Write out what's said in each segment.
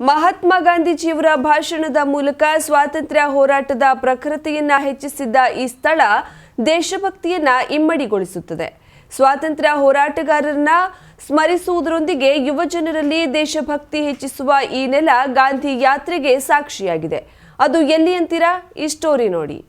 ಮಹಾತ್ಮ ಗಾಂಧೀಜಿಯವರ ಭಾಷಣದ ಮೂಲಕ ಸ್ವಾತಂತ್ರ್ಯ ಹೋರಾಟದ ಪ್ರಖರತೆಯನ್ನ ಹೆಚ್ಚಿಸಿದ್ದ ಈ ಸ್ಥಳ ದೇಶಭಕ್ತಿಯನ್ನ ಇಮ್ಮಡಿಗೊಳಿಸುತ್ತದೆ. ಸ್ವಾತಂತ್ರ್ಯ ಹೋರಾಟಗಾರರನ್ನ ಸ್ಮರಿಸುವುದರೊಂದಿಗೆ ಯುವಜನರಲ್ಲಿ ದೇಶಭಕ್ತಿ ಹೆಚ್ಚಿಸುವ ಈ ನೆಲ ಗಾಂಧಿ ಯಾತ್ರೆಗೆ ಸಾಕ್ಷಿಯಾಗಿದೆ. ಅದು ಎಲ್ಲಿ ಅಂತೀರಾ? ಈ ಸ್ಟೋರಿ ನೋಡಿ.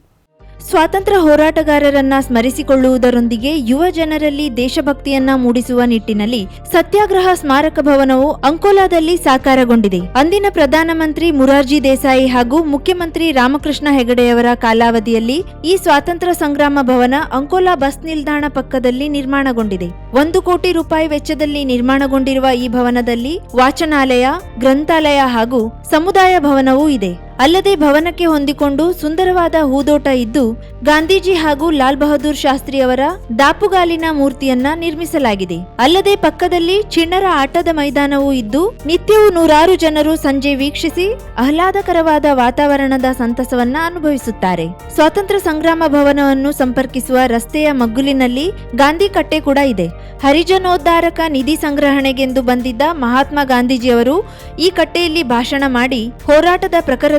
ಸ್ವಾತಂತ್ರ್ಯ ಹೋರಾಟಗಾರರನ್ನ ಸ್ಮರಿಸಿಕೊಳ್ಳುವುದರೊಂದಿಗೆ ಯುವ ಜನರಲ್ಲಿ ದೇಶಭಕ್ತಿಯನ್ನ ಮೂಡಿಸುವ ನಿಟ್ಟಿನಲ್ಲಿ ಸತ್ಯಾಗ್ರಹ ಸ್ಮಾರಕ ಭವನವು ಅಂಕೋಲಾದಲ್ಲಿ ಸಾಕಾರಗೊಂಡಿದೆ. ಅಂದಿನ ಪ್ರಧಾನಮಂತ್ರಿ ಮುರಾರ್ಜಿ ದೇಸಾಯಿ ಹಾಗೂ ಮುಖ್ಯಮಂತ್ರಿ ರಾಮಕೃಷ್ಣ ಹೆಗಡೆಯವರ ಕಾಲಾವಧಿಯಲ್ಲಿ ಈ ಸ್ವಾತಂತ್ರ್ಯ ಸಂಗ್ರಾಮ ಭವನ ಅಂಕೋಲಾ ಬಸ್ ನಿಲ್ದಾಣ ಪಕ್ಕದಲ್ಲಿ ನಿರ್ಮಾಣಗೊಂಡಿದೆ. ಒಂದು ಕೋಟಿ ರೂಪಾಯಿ ವೆಚ್ಚದಲ್ಲಿ ನಿರ್ಮಾಣಗೊಂಡಿರುವ ಈ ಭವನದಲ್ಲಿ ವಾಚನಾಲಯ, ಗ್ರಂಥಾಲಯ ಹಾಗೂ ಸಮುದಾಯ ಭವನವೂ ಇದೆ. ಅಲ್ಲದೆ ಭವನಕ್ಕೆ ಹೊಂದಿಕೊಂಡು ಸುಂದರವಾದ ಹೂದೋಟ ಇದ್ದು ಗಾಂಧೀಜಿ ಹಾಗೂ ಲಾಲ್ ಬಹದ್ದೂರ್ ಶಾಸ್ತ್ರಿ ಅವರ ದಾಪುಗಾಲಿನ ಮೂರ್ತಿಯನ್ನ ನಿರ್ಮಿಸಲಾಗಿದೆ. ಅಲ್ಲದೆ ಪಕ್ಕದಲ್ಲಿ ಚಿಣ್ಣರ ಆಟದ ಮೈದಾನವೂ ಇದ್ದು ನಿತ್ಯವೂ ನೂರಾರು ಜನರು ಸಂಜೆ ವೀಕ್ಷಿಸಿ ಆಹ್ಲಾದಕರವಾದ ವಾತಾವರಣದ ಸಂತಸವನ್ನ ಅನುಭವಿಸುತ್ತಾರೆ. ಸ್ವಾತಂತ್ರ್ಯ ಸಂಗ್ರಾಮ ಭವನವನ್ನು ಸಂಪರ್ಕಿಸುವ ರಸ್ತೆಯ ಮಗ್ಗುಲಿನಲ್ಲಿ ಗಾಂಧಿ ಕಟ್ಟೆ ಕೂಡ ಇದೆ. ಹರಿಜನೋದ್ಧಾರಕ ನಿಧಿ ಸಂಗ್ರಹಣೆಗೆಂದು ಬಂದಿದ್ದ ಮಹಾತ್ಮ ಗಾಂಧೀಜಿಯವರು ಈ ಕಟ್ಟೆಯಲ್ಲಿ ಭಾಷಣ ಮಾಡಿ ಹೋರಾಟದ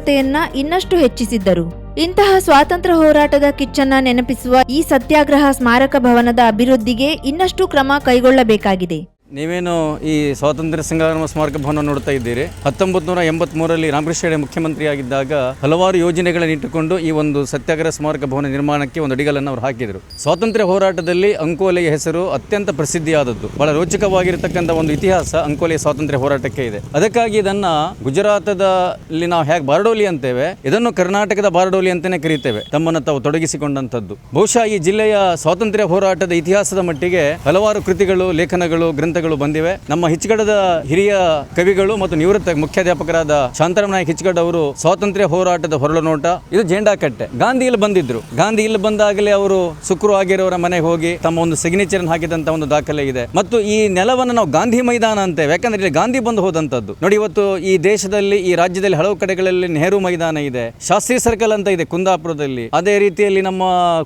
ಪ್ರಖರತೆಯನ್ನ ಇನ್ನಷ್ಟು ಹೆಚ್ಚಿಸಿದ್ದರು. ಇಂತಹ ಸ್ವಾತಂತ್ರ್ಯ ಹೋರಾಟದ ಕಿಚ್ಚನ್ನ ನೆನಪಿಸುವ ಈ ಸತ್ಯಾಗ್ರಹ ಸ್ಮಾರಕ ಭವನದ ಅಭಿವೃದ್ಧಿಗೆ ಇನ್ನಷ್ಟು ಕ್ರಮ ಕೈಗೊಳ್ಳಬೇಕಾಗಿದೆ. ನೀವೇನು ಈ ಸ್ವಾತಂತ್ರ್ಯ ಸಂಗ್ರಾಮ ಸ್ಮಾರಕ ಭವನ ನೋಡ್ತಾ ಇದ್ದೀರಿ? ಹತ್ತೊಂಬತ್ತು ನೂರ ಎಂಬತ್ಮೂರರಲ್ಲಿ ರಾಮಕೃಷ್ಣ ಹೆಗಡೆ ಮುಖ್ಯಮಂತ್ರಿಯಾಗಿದ್ದಾಗ ಹಲವಾರು ಯೋಜನೆಗಳನ್ನು ಇಟ್ಟುಕೊಂಡು ಈ ಒಂದು ಸತ್ಯಾಗ್ರಹ ಸ್ಮಾರಕ ಭವನ ನಿರ್ಮಾಣಕ್ಕೆ ಒಂದು ಅಡಿಗಲನ್ನು ಅವರು ಹಾಕಿದರು. ಸ್ವಾತಂತ್ರ್ಯ ಹೋರಾಟದಲ್ಲಿ ಅಂಕೋಲೆಯ ಹೆಸರು ಅತ್ಯಂತ ಪ್ರಸಿದ್ಧಿಯಾದದ್ದು. ಬಹಳ ರೋಚಕವಾಗಿರತಕ್ಕಂಥ ಒಂದು ಇತಿಹಾಸ ಅಂಕೋಲೆಯ ಸ್ವಾತಂತ್ರ್ಯ ಹೋರಾಟಕ್ಕೆ ಇದೆ. ಅದಕ್ಕಾಗಿ ಇದನ್ನ ಗುಜರಾತದಲ್ಲಿ ನಾವು ಹೇಗೆ ಬಾರಡೋಲಿ ಅಂತೇವೆ, ಇದನ್ನು ಕರ್ನಾಟಕದ ಬಾರಡೋಲಿ ಅಂತಾನೆ ಕರೀತೇವೆ. ತಮ್ಮನ್ನು ತಾವು ತೊಡಗಿಸಿಕೊಂಡಂಥದ್ದು. ಬಹುಶಃ ಈ ಜಿಲ್ಲೆಯ ಸ್ವಾತಂತ್ರ್ಯ ಹೋರಾಟದ ಇತಿಹಾಸದ ಮಟ್ಟಿಗೆ ಹಲವಾರು ಕೃತಿಗಳು, ಲೇಖನಗಳು ಗ್ರಂಥಗಳು ಬಂದಿವೆ. ನಮ್ಮ ಹಿಚ್ಗಡದ ಹಿರಿಯ ಕವಿಗಳು ಮತ್ತು ನಿವೃತ್ತ ಮುಖ್ಯಾಧ್ಯಾಪಕರಾದ ಶಾಂತರಾಮ ನಾಯಕ್ ಹಿಚ್ಗಡ್ ಅವರು ಸ್ವಾತಂತ್ರ್ಯ ಹೋರಾಟದ ಹೊರಳು ನೋಟ. ಇದು ಜೇಂಡಾ ಕಟ್ಟೆ. ಗಾಂಧಿ ಇಲ್ಲಿ ಬಂದಿದ್ರು. ಗಾಂಧಿ ಇಲ್ಲಿ ಬಂದಾಗಲೇ ಅವರು ಸುಕ್ರು ಆಗಿರೋರ ಮನೆಗೆ ಹೋಗಿ ತಮ್ಮ ಒಂದು ಸಿಗ್ನೇಚರ್ ಹಾಕಿದಂತ ಒಂದು ದಾಖಲೆ ಇದೆ. ಮತ್ತು ಈ ನೆಲವನ್ನು ನಾವು ಗಾಂಧಿ ಮೈದಾನ ಅಂತೇವೆ. ಯಾಕಂದ್ರೆ ಇಲ್ಲಿ ಗಾಂಧಿ ಬಂದು ಹೋದಂತದ್ದು. ನೋಡಿ, ಇವತ್ತು ಈ ದೇಶದಲ್ಲಿ, ಈ ರಾಜ್ಯದಲ್ಲಿ ಹಲವು ಕಡೆಗಳಲ್ಲಿ ನೆಹರು ಮೈದಾನ ಇದೆ. ಶಾಸ್ತ್ರಿ ಸರ್ಕಲ್ ಅಂತ ಇದೆ ಕುಂದಾಪುರದಲ್ಲಿ. ಅದೇ ರೀತಿಯಲ್ಲಿ ನಮ್ಮ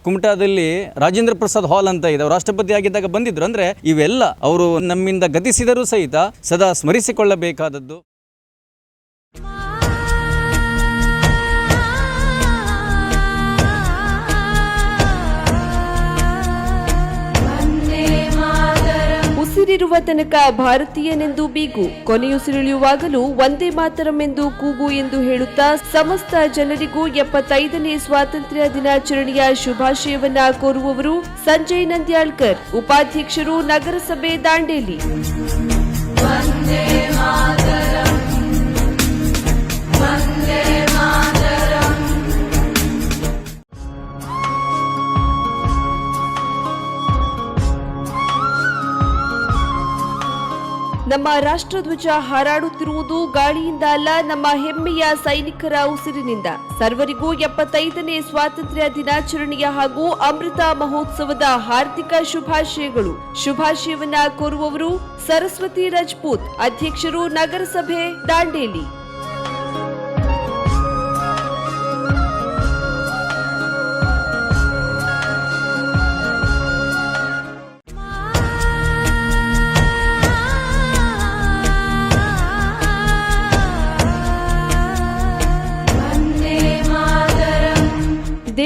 ಕುಮಟಾದಲ್ಲಿ ರಾಜೇಂದ್ರ ಪ್ರಸಾದ್ ಹಾಲ್ ಅಂತ ಇದೆ. ರಾಷ್ಟ್ರಪತಿ ಆಗಿದ್ದಾಗ ಬಂದಿದ್ರು. ಅಂದ್ರೆ ಇವೆಲ್ಲ ಅವರು ನಮ್ಮಿಂದ ಗತಿಸಿದರೂ ಸಹಿತ ಸದಾ ಸ್ಮರಿಸಿಕೊಳ್ಳಬೇಕಾದದ್ದು. ತನಕ ಭಾರತೀಯನೆಂದು ಬೀಗು ಕೊನೆಯುಸಿರುಳಿಯುವಾಗಲೂ ಒಂದೇ ಮಾತರಂ ಎಂದು ಕೂಗು ಎಂದು ಹೇಳುತ್ತಾ ಸಮಸ್ತ ಜನರಿಗೂ ಎಪ್ಪತ್ತೈದನೇ ಸ್ವಾತಂತ್ರ್ಯ ದಿನಾಚರಣೆಯ ಶುಭಾಶಯವನ್ನ ಕೋರುವವರು ಸಂಜಯ್ ನಂದ್ಯಾಳ್ಕರ್, ಉಪಾಧ್ಯಕ್ಷರು ನಗರಸಭೆ ದಾಂಡೇಲಿ. ನಮ್ಮ ರಾಷ್ಟ್ರಧ್ವಜ ಹಾರಾಡುತ್ತಿರುವುದು ಗಾಳಿಯಿಂದ ಅಲ್ಲ, ನಮ್ಮ ಹೆಮ್ಮೆಯ ಸೈನಿಕರ ಉಸಿರಿನಿಂದ. ಸರ್ವರಿಗೂ ಎಪ್ಪತ್ತೈದನೇ ಸ್ವಾತಂತ್ರ್ಯ ದಿನಾಚರಣೆಯ ಹಾಗೂ ಅಮೃತ ಮಹೋತ್ಸವದ ಹಾರ್ದಿಕ ಶುಭಾಶಯಗಳು. ಶುಭಾಶಯವನ್ನ ಕೋರುವವರು ಸರಸ್ವತಿ ರಜಪೂತ್, ಅಧ್ಯಕ್ಷರು ನಗರಸಭೆ, ದಾಂಡೇಲಿ.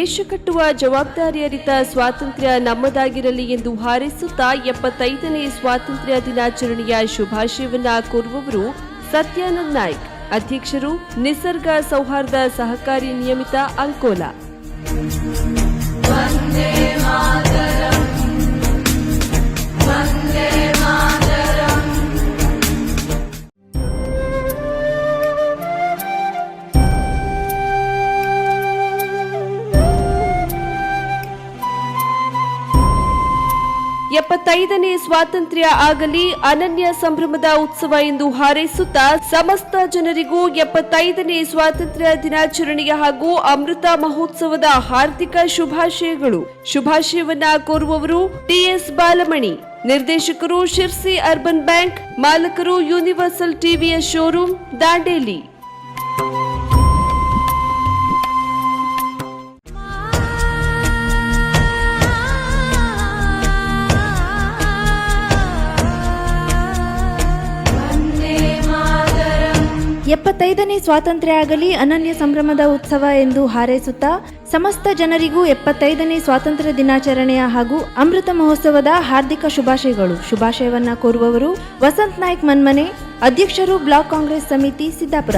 ದೇಶ ಕಟ್ಟುವ ಜವಾಬ್ದಾರಿಯರಿತ ಸ್ವಾತಂತ್ರ್ಯ ನಮ್ಮದಾಗಿರಲಿ ಎಂದು ಹಾರೈಸುತ್ತಾ ಎಪ್ಪತ್ತೈದನೇ ಸ್ವಾತಂತ್ರ್ಯ ದಿನಾಚರಣೆಯ ಶುಭಾಶಯವನ್ನ ಕೋರುವವರು ಸತ್ಯಾನಂದ್ ನಾಯ್ಕ್, ಅಧ್ಯಕ್ಷರು ನಿಸರ್ಗ ಸೌಹಾರ್ದ ಸಹಕಾರಿ ನಿಯಮಿತ ಅಂಕೋಲಾ. ಎಪ್ಪತ್ತೈದನೇ ಸ್ವಾತಂತ್ರ್ಯ ಆಗಲಿ ಅನನ್ಯ ಸಂಭ್ರಮದ ಉತ್ಸವ ಎಂದು ಹಾರೈಸುತ್ತಾ ಸಮಸ್ತ ಜನರಿಗೂ ಎಪ್ಪತ್ತೈದನೇ ಸ್ವಾತಂತ್ರ್ಯ ದಿನಾಚರಣೆಯ ಹಾಗೂ ಅಮೃತ ಮಹೋತ್ಸವದ ಹಾರ್ದಿಕ ಶುಭಾಶಯಗಳು. ಶುಭಾಶಯವನ್ನ ಕೋರುವವರು ಟಿಎಸ್ ಬಾಲಮಣಿ. ನಿರ್ದೇಶಕರು ಶಿರ್ಸಿ ಅರ್ಬನ್ ಬ್ಯಾಂಕ್, ಮಾಲಕರು ಯೂನಿವರ್ಸಲ್ ಟಿವಿಯ ಶೋರೂಮ್, ದಾಂಡೇಲಿ. ಎಪ್ಪತ್ತೈದನೇ ಸ್ವಾತಂತ್ರ್ಯ ಆಗಲಿ ಅನನ್ಯ ಸಂಭ್ರಮದ ಉತ್ಸವ ಎಂದು ಹಾರೈಸುತ್ತಾ ಸಮಸ್ತ ಜನರಿಗೂ ಎಪ್ಪತ್ತೈದನೇ ಸ್ವಾತಂತ್ರ್ಯ ದಿನಾಚರಣೆಯ ಹಾಗೂ ಅಮೃತ ಮಹೋತ್ಸವದ ಹಾರ್ದಿಕ ಶುಭಾಶಯಗಳು. ಶುಭಾಶಯವನ್ನ ಕೋರುವವರು ವಸಂತ್ ನಾಯ್ಕ್ ಮನ್ಮನೆ, ಅಧ್ಯಕ್ಷರು ಬ್ಲಾಕ್ ಕಾಂಗ್ರೆಸ್ ಸಮಿತಿ ಸಿದ್ದಾಪುರ.